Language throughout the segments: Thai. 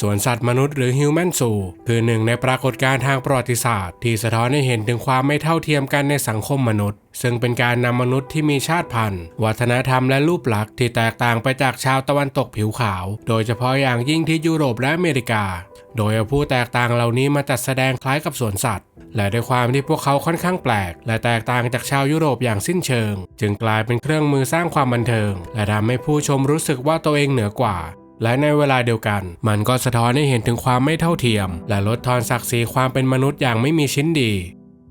สวนสัตว์มนุษย์หรือ Human Zoo คือหนึ่งในปรากฏการณ์ทางประวัติศาสตร์ ที่สะท้อนให้เห็นถึงความไม่เท่าเทียมกันในสังคมมนุษย์ ซึ่งเป็นการนำมนุษย์ที่มีชาติพันธุ์ วัฒนธรรมและรูปลักษณ์ที่แตกต่างไปจากชาวตะวันตกผิวขาว โดยเฉพาะอย่างยิ่งที่ยุโรปและอเมริกา โดยเอาผู้แตกต่างเหล่านี้มาจัดแสดงคล้ายกับสวนสัตว์ และด้วยความที่พวกเขาค่อนข้างแปลก และแตกต่างจากชาวยุโรปอย่างสิ้นเชิง จึงกลายเป็นเครื่องมือสร้างความบันเทิง และทำให้ผู้ชมรู้สึกว่าตัวเองเหนือกว่า และในเวลาเดียวกัน มันก็สะท้อนให้เห็นถึงความไม่เท่าเทียม และลดทอนศักดิ์ศรีความเป็นมนุษย์อย่างไม่มีชิ้นดี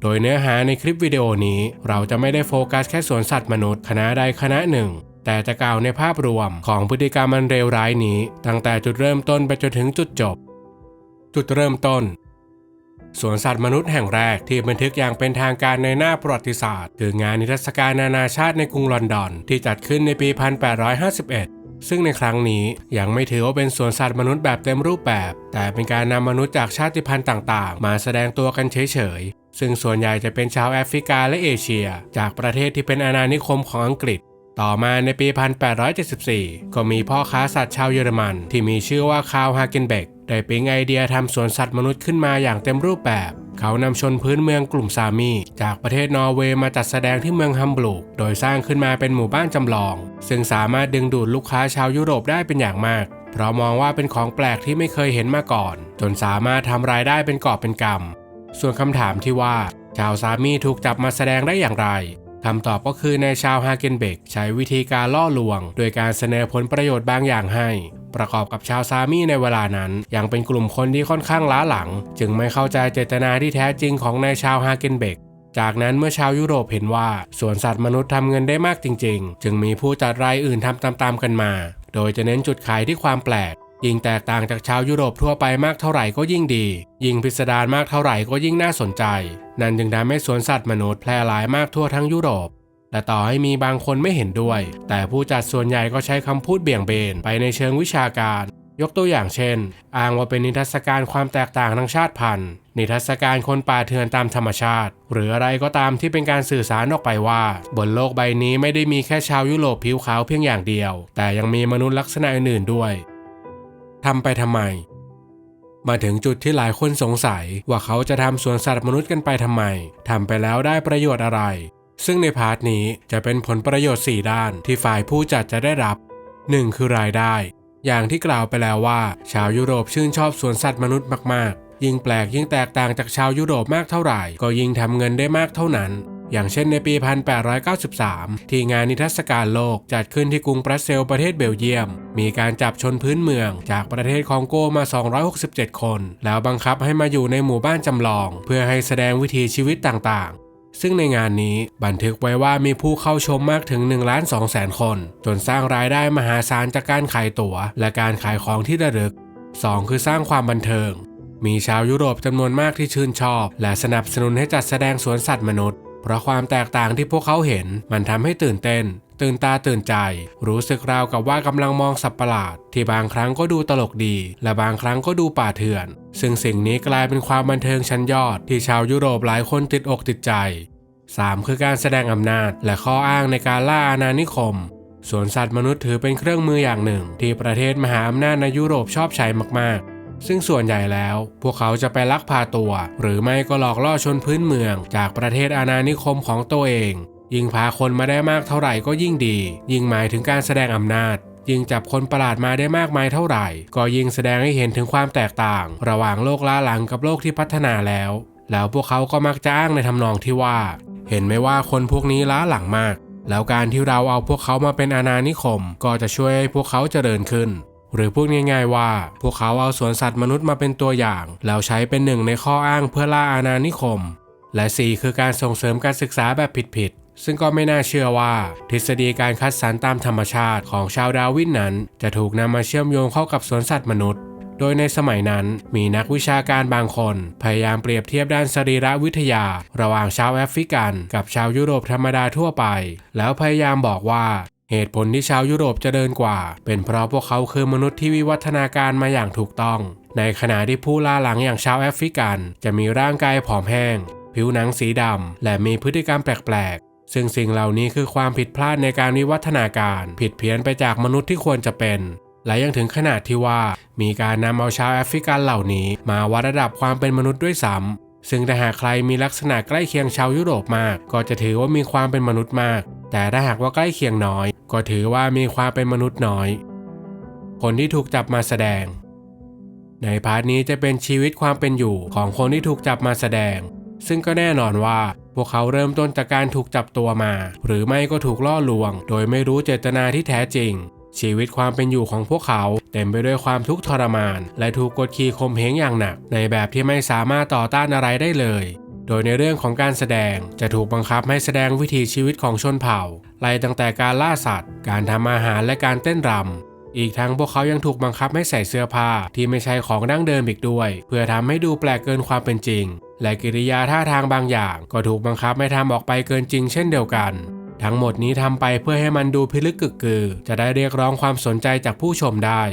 โดยเนื้อหาในคลิปวิดีโอนี้ เราจะไม่ได้โฟกัสแค่สวนสัตว์มนุษย์คณะใดคณะหนึ่ง แต่จะกล่าวในภาพรวมของพฤติกรรมอันเลวร้ายนี้ ตั้งแต่จุดเริ่มต้นไปจนถึงจุดจบ จุดเริ่มต้นสวนสัตว์มนุษย์แห่งแรกที่บันทึกอย่างเป็นทางการในหน้าประวัติศาสตร์ คืองานนิทรรศการนานาชาติในกรุงลอนดอน ที่จัดขึ้นในปี 1851 ซึ่งในครั้งนี้ยังไม่ถือว่าเป็นสวนสัตว์มนุษย์แบบเต็มรูปแบบ แต่เป็นการนำมนุษย์จากชาติพันธุ์ต่างๆ มาแสดงตัวกันเฉยๆ ซึ่งส่วนใหญ่จะเป็นชาวแอฟริกาและเอเชีย จากประเทศที่เป็นอาณานิคมของอังกฤษ ต่อมาในปี 1874 ก็มีพ่อค้าสัตว์ชาวเยอรมัน ที่มีชื่อว่าคาร์ฮาเกนเบกได้ปิ๊งไอเดียทำสวนสัตว์มนุษย์ขึ้นมาอย่างเต็มรูปแบบ เขานำชนพื้นเมืองกลุ่มซามีจากประเทศนอร์เวย์มาจัดแสดงที่เมืองฮัมบูร์กโดยสร้างขึ้นมาเป็นหมู่บ้านจำลอง ซึ่งสามารถดึงดูดลูกค้าชาวยุโรปได้เป็นอย่างมาก เพราะมองว่าเป็นของแปลกที่ไม่เคยเห็นมาก่อน จนสามารถทำรายได้เป็นกอบเป็นกำส่วนคำถามที่ว่า ชาวซามีถูกจับมาแสดงได้อย่างไร คำตอบก็คือในชาวฮาเกนเบกใช้วิธีการล่อลวง โดยการเสนอผลประโยชน์บางอย่างให้ ประกอบกับชาวซามีในเวลานั้น ยังเป็นกลุ่มคนที่ค่อนข้างล้าหลัง จึงไม่เข้าใจเจตนาที่แท้จริงของนายชาวฮาเกนเบกจากนั้นเมื่อชาวยุโรปเห็นว่าสวนสัตว์มนุษย์ทำเงินได้มากจริง ๆ จึงมีผู้จัดรายอื่นทำตามๆกันมา โดยจะเน้นจุดขายที่ความแปลก ยิ่งแตกต่างจากชาวยุโรปทั่วไปมากเท่าไหร่ก็ยิ่งดี ยิ่งพิสดารมากเท่าไหร่ก็ยิ่งน่าสนใจ นั่นจึงทำให้สวนสัตว์มนุษย์แพร่หลายมากทั่วทั้งยุโรปแต่ต่อให้มีบางคนไม่เห็นด้วย แต่ผู้จัดส่วนใหญ่ก็ใช้คำพูดเบี่ยงเบนไปในเชิงวิชาการ ยกตัวอย่างเช่น อ้างว่าเป็นนิทรรศการความแตกต่างทางชาติพันธุ์ นิทรรศการคนป่าเถื่อนตามธรรมชาติ หรืออะไรก็ตามที่เป็นการสื่อสารออกไปว่า บนโลกใบนี้ไม่ได้มีแค่ชาวยุโรปผิวขาวเพียงอย่างเดียว แต่ยังมีมนุษย์ลักษณะอื่นๆด้วย ทำไปทำไม มาถึงจุดที่หลายคนสงสัยว่าเขาจะทำสวนสัตว์มนุษย์กันไปทำไมทำไปแล้วได้ประโยชน์อะไร ซึ่งในพาร์ทนี้จะเป็นผลประโยชน์ 4 ด้านที่ฝ่ายผู้จัดจะได้รับ 1. คือรายได้ อย่างที่กล่าวไปแล้วว่า ชาวยุโรปชื่นชอบสวนสัตว์มนุษย์มากๆ ยิ่งแปลกยิ่งแตกต่างจากชาวยุโรปมากเท่าไหร่ ก็ยิ่งทำเงินได้มากเท่านั้น อย่างเช่นในปี 1893 ที่งานนิทรรศการโลกจัดขึ้นที่กรุงบรัสเซลประเทศเบลเยียม มีการจับชนพื้นเมืองจากประเทศคองโกมา 267 คน แล้วบังคับให้มาอยู่ในหมู่บ้านจำลอง เพื่อให้แสดงวิถีชีวิตต่างๆ ซึ่งในงานนี้บันทึกไว้ว่ามีผู้เข้าชมมากถึง1ล้าน2แสนคน จนสร้างรายได้มหาศาลจากการขายตั๋ว และการขายของที่ระลึก 2. คือสร้างความบันเทิง มีชาวยุโรปจำนวนมากที่ชื่นชอบ และสนับสนุนให้จัดแสดงสวนสัตว์มนุษย์ เพราะความแตกต่างที่พวกเขาเห็นมันทำให้ตื่นเต้น ตื่นตาตื่นใจ รู้สึกราวกับว่ากำลังมองสัตว์ประหลาด ที่บางครั้งก็ดูตลกดี และบางครั้งก็ดูป่าเถื่อน ซึ่งสิ่งนี้กลายเป็นความบันเทิงชั้นยอด ที่ชาวยุโรปหลายคนติดอกติดใจ 3. คือการแสดงอำนาจ และข้ออ้างในการล่าอาณานิคมสวนสัตว์มนุษย์ถือเป็นเครื่องมืออย่างหนึ่ง ที่ประเทศมหาอำนาจในยุโรปชอบใช้มากๆ ซึ่งส่วนใหญ่แล้ว พวกเขาจะไปลักพาตัว หรือไม่ก็หลอกล่อชนพื้นเมือง จากประเทศอาณานิคมของตัวเอง ยิ่งพาคนมาได้มากเท่าไหร่ก็ยิ่งดี ยิ่งหมายถึงการแสดงอำนาจ ยิ่งจับคนประหลาดมาได้มากมายเท่าไหร่ ก็ยิ่งแสดงให้เห็นถึงความแตกต่าง ระหว่างโลกล้าหลังกับโลกที่พัฒนาแล้ว แล้วพวกเขาก็มักจะอ้างในทำนองที่ว่า เห็นไหมว่าคนพวกนี้ล้าหลังมาก แล้วการที่เราเอาพวกเขามาเป็นอาณานิคม ก็จะช่วยให้พวกเขาเจริญขึ้น หรือพูดง่ายๆว่า พวกเขาเอาสวนสัตว์มนุษย์มาเป็นตัวอย่าง แล้วใช้เป็นหนึ่งในข้ออ้างเพื่อล่าอาณานิคม และ 4 คือการส่งเสริมการศึกษาแบบผิดๆซึ่งก็ไม่น่าเชื่อว่า ทฤษฎีการคัดสรรตามธรรมชาติของชาวดาวินนั้น จะถูกนำมาเชื่อมโยงเข้ากับสวนสัตว์มนุษย์ โดยในสมัยนั้นมีนักวิชาการบางคน พยายามเปรียบเทียบด้านสรีรวิทยา ระหว่างชาวแอฟริกัน กับชาวยุโรปธรรมดาทั่วไป แล้วพยายามบอกว่า เหตุผลที่ชาวยุโรปจะเดินกว่า เป็นเพราะพวกเขาคือมนุษย์ที่วิวัฒนาการมาอย่างถูกต้อง ในขณะที่ผู้ล่าหลังอย่างชาวแอฟริกัน จะมีร่างกายผอมแห้ง ผิวหนังสีดำ และมีพฤติกรรมแปลกๆ ซึ่งสิ่งเหล่านี้คือความผิดพลาดในการวิวัฒนาการ ผิดเพี้ยนไปจากมนุษย์ที่ควรจะเป็น และยังถึงขนาดที่ว่า มีการนำเอาชาวแอฟริกันเหล่านี้มาวัดระดับความเป็นมนุษย์ด้วยซ้ำซึ่งถ้าหากใครมีลักษณะใกล้เคียงชาวยุโรปมาก ก็จะถือว่ามีความเป็นมนุษย์มากแต่ถ้าหากว่าใกล้เคียงน้อย ก็ถือว่ามีความเป็นมนุษย์น้อย คนที่ถูกจับมาแสดง ในพาร์ทนี้จะเป็นชีวิตความเป็นอยู่ของคนที่ถูกจับมาแสดง ซึ่งก็แน่นอนว่าพวกเขาเริ่มต้นจากการถูกจับตัวมา หรือไม่ก็ถูกล่อลวง โดยไม่รู้เจตนาที่แท้จริง ชีวิตความเป็นอยู่ของพวกเขาเต็มไปด้วยความทุกข์ทรมาน และถูกกดขี่ข่มเหงอย่างหนัก ในแบบที่ไม่สามารถต่อต้านอะไรได้เลย โดยในเรื่องของการแสดงจะถูกบังคับให้แสดงวิถีชีวิตของชนเผ่า ไล่ตั้งแต่การล่าสัตว์ การทำอาหารและการเต้นรำ อีกทั้งพวกเขายังถูกบังคับให้ใส่เสื้อผ้าที่ไม่ใช่ของดั้งเดิมอีกด้วย เพื่อทำให้ดูแปลกเกินความเป็นจริง และกิริยาท่าทางบางอย่าง ก็ถูกบังคับให้ทำออกไปเกินจริง เช่นเดียวกัน ทั้งหมดนี้ทำไปเพื่อให้มันดูพิลึกกึกกือ จะได้เรียกร้องความสนใจจากผู้ชมได้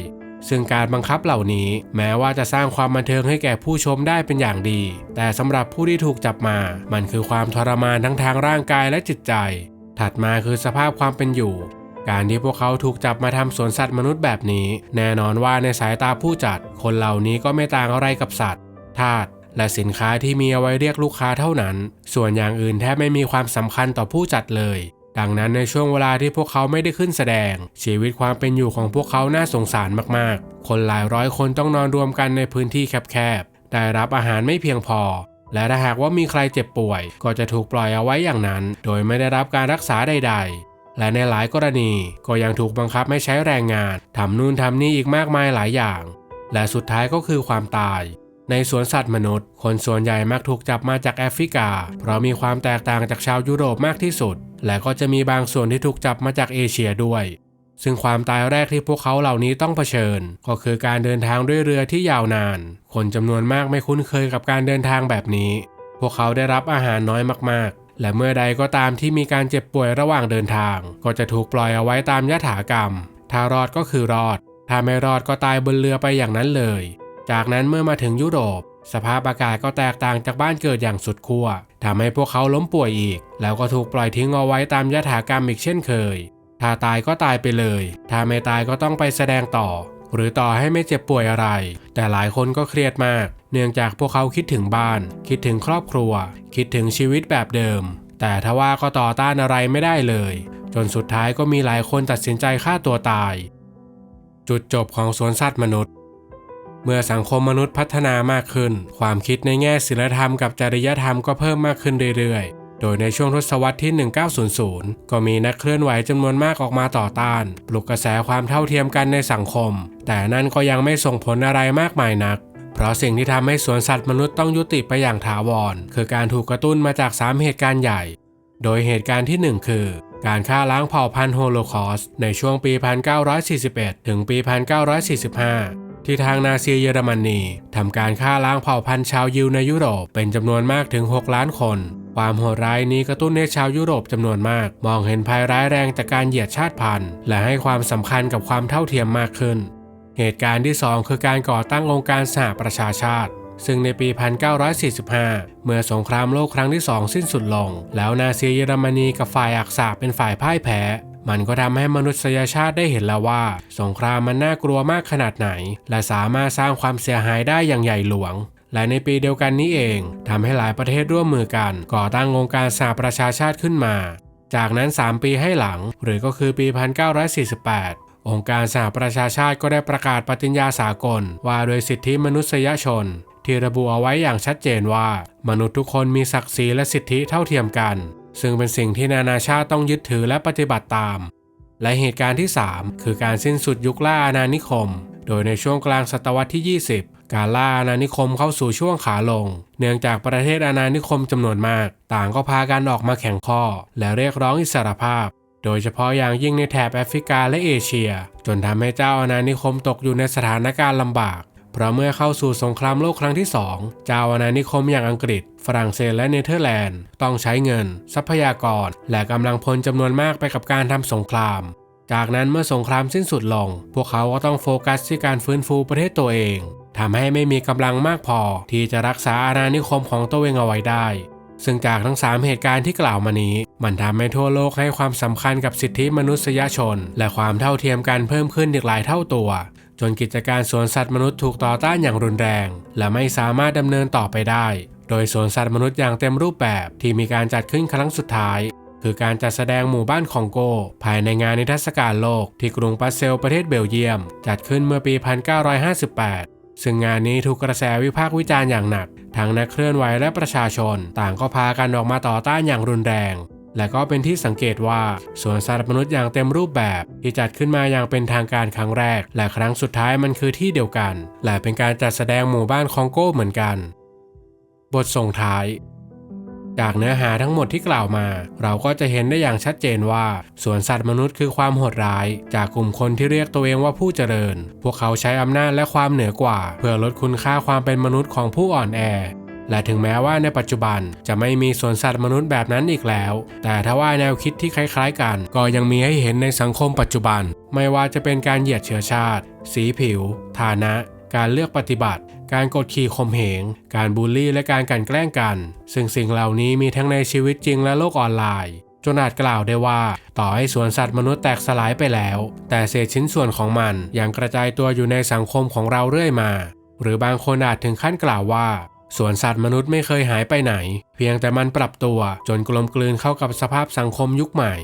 ซึ่งการบังคับเหล่านี้แม้ว่าจะสร้างความบันเทิงให้แก่ผู้ชมได้เป็นอย่างดี แต่สำหรับผู้ที่ถูกจับมา มันคือความทรมานทั้งทางร่างกายและจิตใจ ถัดมาคือสภาพความเป็นอยู่ การที่พวกเขาถูกจับมาทำสวนสัตว์มนุษย์แบบนี้ แน่นอนว่าในสายตาผู้จัด คนเหล่านี้ก็ไม่ต่างอะไรกับสัตว์ทาสและสินค้าที่มีเอาไว้เรียกลูกค้าเท่านั้น ส่วนอย่างอื่นแทบไม่มีความสำคัญต่อผู้จัดเลย ดังนั้นในช่วงเวลาที่พวกเขาไม่ได้ขึ้นแสดง ชีวิตความเป็นอยู่ของพวกเขาน่าสงสารมากๆ คนหลายร้อยคนต้องนอนรวมกันในพื้นที่แคบๆ ได้รับอาหารไม่เพียงพอ และถ้าหากว่ามีใครเจ็บป่วย ก็จะถูกปล่อยเอาไว้อย่างนั้น โดยไม่ได้รับการรักษาใด ๆ และในหลายกรณีก็ยังถูกบังคับให้ใช้แรงงานทำนู่นทำนี่อีกมากมายหลายอย่าง และสุดท้ายก็คือความตายในสวนสัตว์มนุษย์ คนส่วนใหญ่มักถูกจับมาจากแอฟริกา เพราะมีความแตกต่างจากชาวยุโรปมากที่สุด และก็จะมีบางส่วนที่ถูกจับมาจากเอเชียด้วย ซึ่งความตายแรกที่พวกเขาเหล่านี้ต้องเผชิญ ก็คือการเดินทางด้วยเรือที่ยาวนาน คนจำนวนมากไม่คุ้นเคยกับการเดินทางแบบนี้ พวกเขาได้รับอาหารน้อยมากๆ และเมื่อใดก็ตามที่มีการเจ็บป่วยระหว่างเดินทาง ก็จะถูกปล่อยเอาไว้ตามยถากรรม ถ้ารอดก็คือรอด ถ้าไม่รอดก็ตายบนเรือไปอย่างนั้นเลย จากนั้นเมื่อมาถึงยุโรป สภาพอากาศก็แตกต่างจากบ้านเกิดอย่างสุดขั้ว ทำให้พวกเขาล้มป่วยอีก แล้วก็ถูกปล่อยทิ้งเอาไว้ตามยถากรรมอีกเช่นเคย ถ้าตายก็ตายไปเลย ถ้าไม่ตายก็ต้องไปแสดงต่อ หรือต่อให้ไม่เจ็บป่วยอะไร แต่หลายคนก็เครียดมาก เนื่องจากพวกเขาคิดถึงบ้าน คิดถึงครอบครัว คิดถึงชีวิตแบบเดิม แต่ทว่าก็ต่อต้านอะไรไม่ได้เลย จนสุดท้ายก็มีหลายคนตัดสินใจฆ่าตัวตาย จุดจบของสวนสัตว์มนุษย์ เมื่อสังคมมนุษย์พัฒนามากขึ้น ความคิดในแง่ศีลธรรมกับจริยธรรมก็เพิ่มมากขึ้นเรื่อยๆ โดยในช่วงทศวรรษที่ 1900 ก็มีนักเคลื่อนไหวจำนวนมากออกมาต่อต้าน ปลุกกระแสความเท่าเทียมกันในสังคม แต่นั่นก็ยังไม่ส่งผลอะไรมากมายนัก เพราะสิ่งที่ทำให้สวนสัตว์มนุษย์ต้องยุติไปอย่างถาวร คือการถูกกระตุ้นมาจาก 3 เหตุการณ์ใหญ่ โดยเหตุการณ์ที่ 1 คือการฆ่าล้างเผ่าพันธุ์โฮโลคอสในช่วงปี 1941 ถึงปี 1945 ที่ทางนาซีเยอรมนีทำการฆ่าล้างเผ่าพันธุ์ชาวยิวในยุโรปเป็นจำนวนมากถึง 6 ล้านคน ความโหดร้ายนี้กระตุ้นให้ชาวยุโรปจำนวนมาก มองเห็นภัยร้ายแรงจากการเหยียดชาติพันธุ์ และให้ความสำคัญกับความเท่าเทียมมากขึ้น เหตุการณ์ที่ 2 คือการก่อตั้งองค์การสหประชาชาติซึ่งในปี 1945 เมื่อสงครามโลกครั้งที่2สิ้นสุดลง แล้วนาซีเยอรมนีกับฝ่ายอักษะเป็นฝ่ายพ่ายแพ้ มันก็ทำให้มนุษยชาติได้เห็นแล้วว่า สงครามมันน่ากลัวมากขนาดไหน และสามารถสร้างความเสียหายได้อย่างใหญ่หลวงและในปีเดียวกันนี้เองทำให้หลายประเทศร่วมมือกัน ก่อตั้งองค์การสหประชาชาติขึ้นมา จากนั้น 3 ปีให้หลัง หรือก็คือปี 1948 องค์การสหประชาชาติก็ได้ประกาศปฏิญญาสากล ว่าโดยสิทธิมนุษยชน ที่ระบุเอาไว้อย่างชัดเจนว่า มนุษย์ทุกคนมีศักดิ์ศรีและสิทธิเท่าเทียมกัน ซึ่งเป็นสิ่งที่นานาชาติต้องยึดถือและปฏิบัติตาม และเหตุการณ์ที่ 3 คือการสิ้นสุดยุคล่าอาณานิคม โดยในช่วงกลางศตวรรษที่ 20 การล่าอาณานิคมเข้าสู่ช่วงขาลง เนื่องจากประเทศอาณานิคมจำนวนมาก ต่างก็พากันออกมาแข่งข้อ และเรียกร้องอิสรภาพ โดยเฉพาะอย่างยิ่งในแถบแอฟริกาและเอเชีย จนทำให้เจ้าอาณานิคมตกอยู่ในสถานการณ์ลำบาก เพราะเมื่อเข้าสู่สงครามโลกครั้งที่ 2 เจ้าอาณานิคมอย่างอังกฤษ ฝรั่งเศสและเนเธอร์แลนด์ ต้องใช้เงิน ทรัพยากร และกำลังพลจำนวนมากไปกับการทำสงคราม จากนั้นเมื่อสงครามสิ้นสุดลง พวกเขาก็ต้องโฟกัสที่การฟื้นฟูประเทศตัวเองทำให้ไม่มีกำลังมากพอ ที่จะรักษาอาณานิคมของตัวเองเอาไว้ได้ ซึ่งจากทั้ง 3 เหตุการณ์ที่กล่าวมานี้ มันทำให้ทั่วโลกให้ความสำคัญกับสิทธิมนุษยชน และความเท่าเทียมกันเพิ่มขึ้นอีกหลายเท่าตัว จนกิจการสวนสัตว์มนุษย์ถูกต่อต้านอย่างรุนแรง และไม่สามารถดำเนินต่อไปได้ โดยสวนสัตว์มนุษย์อย่างเต็มรูปแบบที่มีการจัดขึ้นครั้งสุดท้าย คือการจัดแสดงหมู่บ้านคองโก ภายในงานนิทรรศการโลกที่กรุงปัสเซลประเทศเบลเยียม จัดขึ้นเมื่อปี 1958 ซึ่งงานนี้ถูกกระแสวิพากษ์วิจารณ์อย่างหนักทั้งนักเคลื่อนไหวและประชาชน ต่างก็พากันออกมาต่อต้านอย่างรุนแรง และก็เป็นที่สังเกตว่าสวนสัตว์มนุษย์อย่างเต็มรูปแบบที่จัดขึ้นมาอย่างเป็นทางการครั้งแรก และครั้งสุดท้ายมันคือที่เดียวกัน และเป็นการจัดแสดงหมู่บ้านคองโกเหมือนกัน บทส่งท้ายจากเนื้อหาทั้งหมดที่กล่าวมา เราก็จะเห็นได้อย่างชัดเจนว่าสวนสัตว์มนุษย์คือความโหดร้าย จากกลุ่มคนที่เรียกตัวเองว่าผู้เจริญ พวกเขาใช้อำนาจและความเหนือกว่า เพื่อลดคุณค่าความเป็นมนุษย์ของผู้อ่อนแอ และถึงแม้ว่าในปัจจุบันจะไม่มีสวนสัตว์มนุษย์แบบนั้นอีกแล้ว แต่ถ้าว่าแนวคิดที่คล้ายๆ กัน ก็ยังมีให้เห็นในสังคมปัจจุบัน ไม่ว่าจะเป็นการเหยียดเชื้อชาติ สีผิว ฐานะ การเลือกปฏิบัติ การกดขี่ข่มเหง การบูลลี่และการกลั่นแกล้งกัน ซึ่งสิ่งเหล่านี้มีทั้งในชีวิตจริงและโลกออนไลน์จนอาจกล่าวได้ว่า ต่อให้สวนสัตว์มนุษย์แตกสลายไปแล้ว แต่เศษชิ้นส่วนของมันยังกระจายตัวอยู่ในสังคมของเราเรื่อยมา หรือบางคนอาจถึงขั้นกล่าวว่า ส่วนสัตว์มนุษย์ไม่เคยหายไปไหน เพียงแต่มันปรับตัวจนกลมกลืนเข้ากับสภาพสังคมยุคใหม่